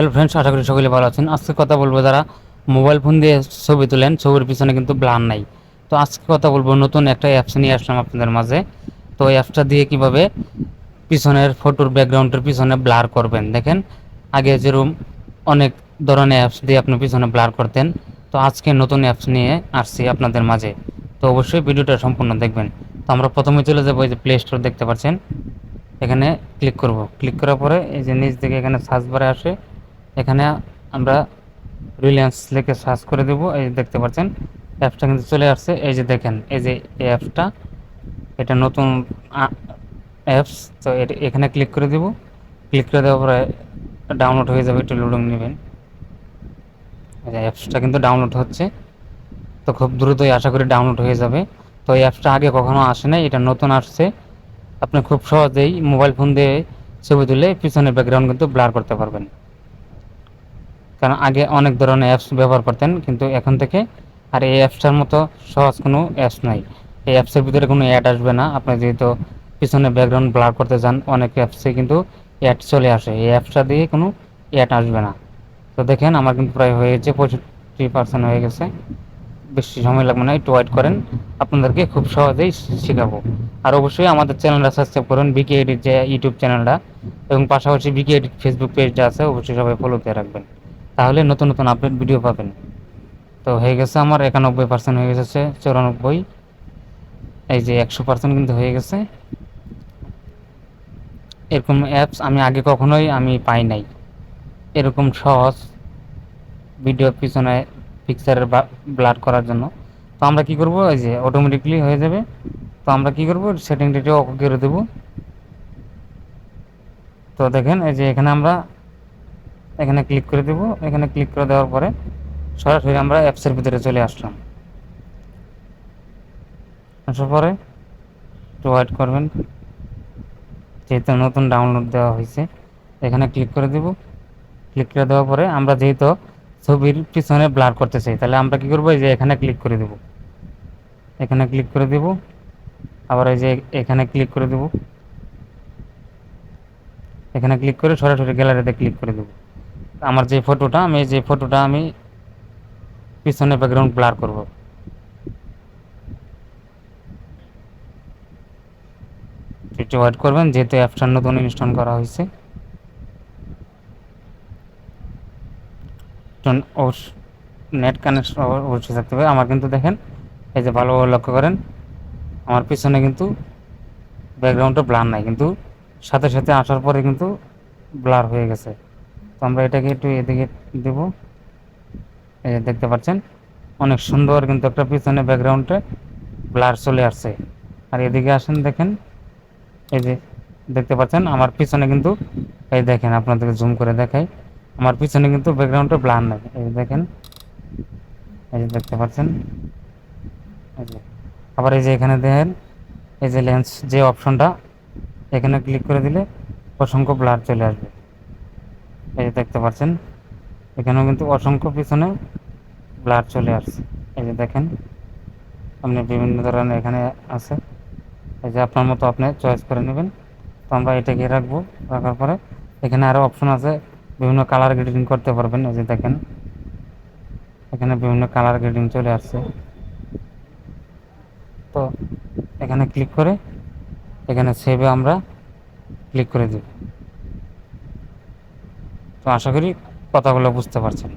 Hello friends আশা করি সকলে ভালো আছেন। আজকে কথা বলব যারা মোবাইল ফোন দিয়ে ছবি তোলেন, ছবির পিছনে কিন্তু ব্লার নাই। তো আজকে কথা বলব নতুন একটা অ্যাপস নিয়ে আসলাম আপনাদের মাঝে। তো অ্যাপসটা দিয়ে কীভাবে পিছনের ফটোর ব্যাকগ্রাউন্ডের পিছনে ব্লার করবেন, দেখেন? আগে যেরকম অনেক ধরনের অ্যাপস দিয়ে আপনি পিছনে ব্লার করতেন, তো আজকে নতুন অ্যাপস নিয়ে আসছি আপনাদের মাঝে। তো অবশ্যই ভিডিওটা সম্পূর্ণ দেখবেন। তো আমরা প্রথমে চলে যাব, এই যে প্লে স্টোর দেখতে পাচ্ছেন। এখানে ক্লিক করব। ক্লিক করার পরে এই যে নিচ থেকে এখানে সার্চ বারে আসে। এখানে আমরা রিলায়েন্স লিখে সার্চ করে দেবো। এই দেখতে পাচ্ছেন অ্যাপসটা কিন্তু চলে আসছে। এই যে দেখেন, এই যে এই অ্যাপসটা এটা নতুন অ্যাপস তো এটা এখানে ক্লিক করে দেব। ক্লিক করে দেওয়ার পরে ডাউনলোড হয়ে যাবে, একটু লোডিং নেবেন। অ্যাপসটা কিন্তু ডাউনলোড হচ্ছে। তো খুব দ্রুতই আশা করি ডাউনলোড হয়ে যাবে। তো এই অ্যাপসটা আগে কখনো আসে নাই, এটা নতুন আসছে। আপনি খুব সহজেই মোবাইল ফোন দিয়ে ছবি তুলে পিছনের ব্যাকগ্রাউন্ড কিন্তু ব্লার করতে পারবেন। কারণ আগে অনেক ধরনের অ্যাপস ব্যবহার করতেন, কিন্তু এখন থেকে আর এই অ্যাপসটার মতো সহজ কোনো অ্যাপস নাই। এই অ্যাপসের ভিতরে কোনো অ্যাড আসবে না। আপনি যেহেতু পিছনে ব্যাকগ্রাউন্ড ব্লার করতে চান, অনেক অ্যাপসে কিন্তু অ্যাড চলে আসে। এই অ্যাপসটা দিয়ে কোনো অ্যাড আসবে না। তো দেখেন, আমার কিন্তু প্রায় হয়ে গেছে, পঁয়ষট্টি পার্সেন্ট হয়ে গেছে। বেশি সময় লাগবে না, একটু ওয়েট করেন। আপনাদেরকে খুব সহজেই শেখাবো। আর অবশ্যই আমাদের চ্যানেলটা সাবস্ক্রাইব করুন বিকে এডিট যে ইউটিউব চ্যানেলটা। এবং পাশাপাশি বিকে এডিট ফেসবুক পেজটা আছে, অবশ্যই সবাই ফলোতে রাখবেন। তাহলে নতুন নতুন আপডেট ভিডিও পাবেন। তো হয়ে গেছে আমার একানব্বই পার্সেন্ট হয়ে গেছে, চৌরানব্বই। এই যে একশো পার্সেন্ট কিন্তু হয়ে গেছে। এরকম অ্যাপস আমি আগে কখনোই আমি পাই নাই। এরকম সহজ ভিডিও পিছনে পিকচারের ব্লাড করার জন্য। তো আমরা কি করব? এই যে অটোমেটিকলি হয়ে যাবে। তো আমরা কি করব? সেটিং ডিটে অফ করে দেব। তো দেখেন, এই যে এখানে আমরা এখানে ক্লিক করে দেব। এখানে ক্লিক করে দেওয়ার পরে সরাসরি আমরা অ্যাপসের ভিতরে চলে আসলাম। আসার পরে একটু ওয়েট করবেন। যেহেতু নতুন ডাউনলোড দেওয়া হয়েছে, এখানে ক্লিক করে দেব। ক্লিক করে দেওয়ার পরে আমরা যেহেতু ছবির পিছনে ব্লার করতে চাই, তাহলে আমরা কী করব? এই যে এখানে ক্লিক করে দেব। এখানে ক্লিক করে দেব। আবার এই যে এখানে ক্লিক করে দেব। এখানে ক্লিক করে সরাসরি গ্যালারিতে ক্লিক করে দেব। আমার যে ফটোটা আমি যে ফটোটা আমি পিছনে ব্যাকগ্রাউন্ড ব্লার করব। একটু ওয়েট করবেন, যেহেতু অ্যাপসটা নতুন ইনস্টল করা হয়েছে। নেট কানেকশন অবশ্যই থাকতে হবে। আমার কিন্তু দেখেন, এই যে ভালোভাবে লক্ষ্য করেন, আমার পিছনে কিন্তু ব্যাকগ্রাউন্ডটা ব্লার নাই, কিন্তু সাথে সাথে আসার পরে কিন্তু ব্লার হয়ে গেছে। তো আমরা এটাকে একটু এদিকে দেব। এই যে দেখতে পাচ্ছেন, অনেক সুন্দর কিন্তু একটা পিছনে ব্যাকগ্রাউন্ডে ব্লার চলে আসছে। আর এদিকে আসেন দেখেন, এই যে দেখতে পাচ্ছেন, আমার পিছনে কিন্তু, এই দেখেন আপনাদেরকে জুম করে দেখাই, আমার পিছনে কিন্তু ব্যাকগ্রাউন্ডটা ব্লার নাই। এই দেখেন, এই যে দেখতে পাচ্ছেন, এই যে আবার এই যে এখানে দেখেন, এই যে লেন্স যে অপশনটা এখানে ক্লিক করে দিলে অসংখ্য ব্লার চলে আসবে। এই যে দেখতে পাচ্ছেন, এখানেও কিন্তু অসংখ্য পিছনে ব্লার চলে আসছে। এই যে দেখেন আপনি বিভিন্ন ধরনের এখানে আছে। এই যে আপনার মতো আপনি চয়েস করে নেবেন। তো আমরা এটাকে রাখব, রাখার পরে এখানে আরও অপশন আছে, বিভিন্ন কালার গ্রেডিং করতে পারবেন। এই যে দেখেন, এখানে বিভিন্ন কালার গ্রেডিং চলে আসছে। তো এখানে ক্লিক করে এখানে সেভে আমরা ক্লিক করে দেব। তো আশা করি কথাগুলো বুঝতে পারছেন।